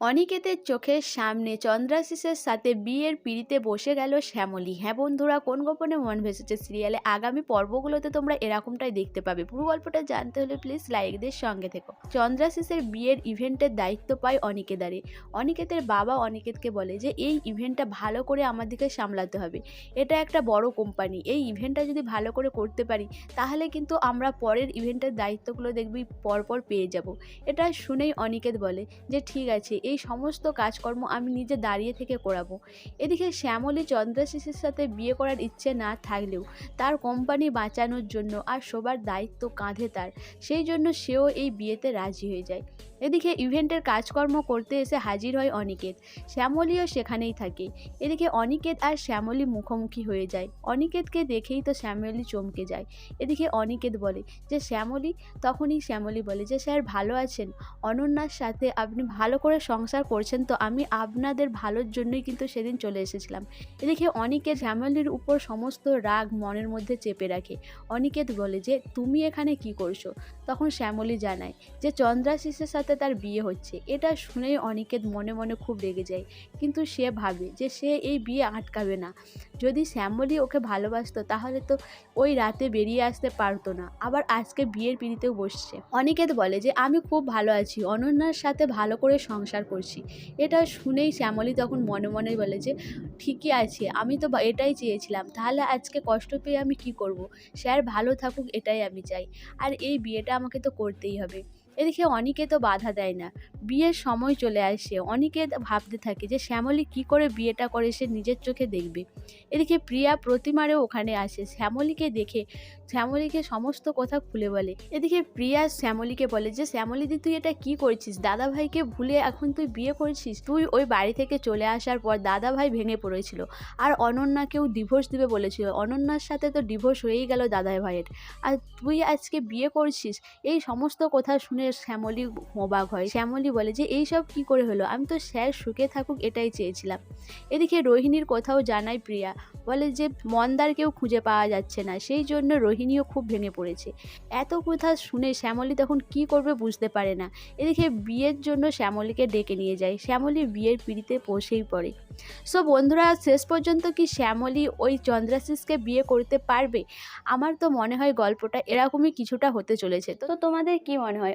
অনিকেতের চোখের সামনে চন্দ্রাশিসের সাথে বিয়ের পিঁড়িতে বসে গেল শ্যামলী। হ্যাঁ বন্ধুরা, কোন গোপনে মন ভেসেছে সিরিয়ালে? আগামী পর্বগুলোতে তোমরা এরকমটাই দেখতে পাবে। পুরো গল্পটা জানতে হলে প্লিজ লাইকদের সঙ্গে থেকো। চন্দ্রাশিসের বিয়ের ইভেন্টের দায়িত্ব পায় অনিকেদারে। অনিকেতের বাবা অনিকেতকে বলে যে, এই ইভেন্টটা ভালো করে আমাদেরকে সামলাতে হবে। এটা একটা বড় কোম্পানি। এই ইভেন্টটা যদি ভালো করে করতে পারি, তাহলে কিন্তু আমরা পরের ইভেন্টের দায়িত্বগুলো দেখবি পরপর পেয়ে যাব। এটা শুনেই অনিকেত বলে যে, ঠিক আছে এই সমস্ত কাজকর্ম আমি নিজে দাঁড়িয়ে থেকে করাবো। এদিকে শ্যামলী চন্দ্রাশিসের সাথে বিয়ে করার ইচ্ছে না থাকলেও তার কোম্পানি বাঁচানোর জন্য আর সবার দায়িত্ব কাঁধে তার, সেই জন্য সেও এই বিয়েতে রাজি হয়ে যায়। এদিকে ইভেন্টের কাজকর্ম করতে এসে হাজির হয় অনিকেত। শ্যামলীও সেখানেই থাকে। এদিকে অনিকেত আর শ্যামলী মুখোমুখি হয়ে যায়। অনিকেতকে দেখেই তো শ্যামলী চমকে যায়। এদিকে অনিকেত বলে যে, শ্যামলী? তখনই শ্যামলী বলে যে, স্যার, ভালো আছেন। অনন্যার সাথে আপনি ভালো করে সংসার করছেন তো আমি আপনাদের ভালোর জন্যই কিন্তু সেদিন চলে এসেছিলাম। এদিকে অনিকেত শ্যামলীর উপর সমস্ত রাগ মনের মধ্যে চেপে রাখে। অনিকেত বলে যে, তুমি এখানে কি করছ? তখন শ্যামলী জানায় যে, চন্দ্রাশিসের সাথে তার বিয়ে হচ্ছে। এটা শুনেই অনিকেত মনে মনে খুব রেগে যায়। কিন্তু সে ভাবে যে সে এই বিয়ে আটকাবে না। যদি শ্যামলী ওকে ভালোবাসতো, তাহলে তো ওই রাতে বেরিয়ে আসতে পারতো না। আবার আজকে বিয়ের পিড়িতেও বসছে। অনিকেত বলে যে, আমি খুব ভালো আছি। অনন্যার সাথে ভালো করে সংসার করছি। এটা শুনেই শ্যামলী তখন মনে মনে বলে যে, ঠিকই আছে। আমি তো এটাই চেয়েছিলাম। তাহলে আজকে কষ্ট পেয়ে আমি কি করব? স্যার ভালো থাকুক, এটাই আমি চাই। আর এই বিয়েটা আমাকে তো করতেই হবে। এদিকে অনিকে তো বাধা দেয় না। বিয়ের সময় চলে আসে। অনিকে ভাবতে থাকে যে শ্যামলী কি করে বিয়েটা করে সে নিজের চোখে দেখবে। এদিকে প্রিয়া প্রতিমারেও ওখানে আসে। শ্যামলীকে দেখে, শ্যামলীকে সমস্ত কথা খুলে বলে। এদিকে প্রিয়া শ্যামলীকে বলে যে শ্যামলীদি তুই এটা কি করছিস? দাদা ভাইকে ভুলে এখন তুই বিয়ে করছিস? তুই ওই বাড়ি থেকে চলে আসার পর দাদা ভাই ভেঙে পড়েছিল। আর অনন্যাকেও ডিভোর্স দিবে বলেছিল। অনন্যার সাথে তো ডিভোর্স হয়েই গেল দাদা ভাইয়ের আর তুই আজকে বিয়ে করছিস? এই সমস্ত কথা শুনে শ্যামলী অবাক হয়। শ্যামলী বলে যে এই সব কি করে হলো? আমি তো স্যার সুখে থাকুক, এটাই চেয়েছিলাম। এদিকে রোহিণীর কোথাও জানায় প্রিয়া। বলে যে, মন্দার কেউ খুঁজে পাওয়া যাচ্ছে না। সেই জন্য রোহিণীও খুব ভেঙে পড়েছে। এত কথা শুনে শ্যামলী তখন কি করবে বুঝতে পারে না। এদিকে বিয়ের জন্য শ্যামলীকে ডেকে নিয়ে যায়। শ্যামলী বিয়ের পিড়িতে বসেই পড়ে। সো বন্ধুরা শেষ পর্যন্ত কি শ্যামলী ওই চন্দ্রাশিসকে বিয়ে করতে পারবে? আমার তো মনে হয় গল্পটা এরকমই কিছুটা হতে চলেছে। তো তোমাদের কি মনে হয়?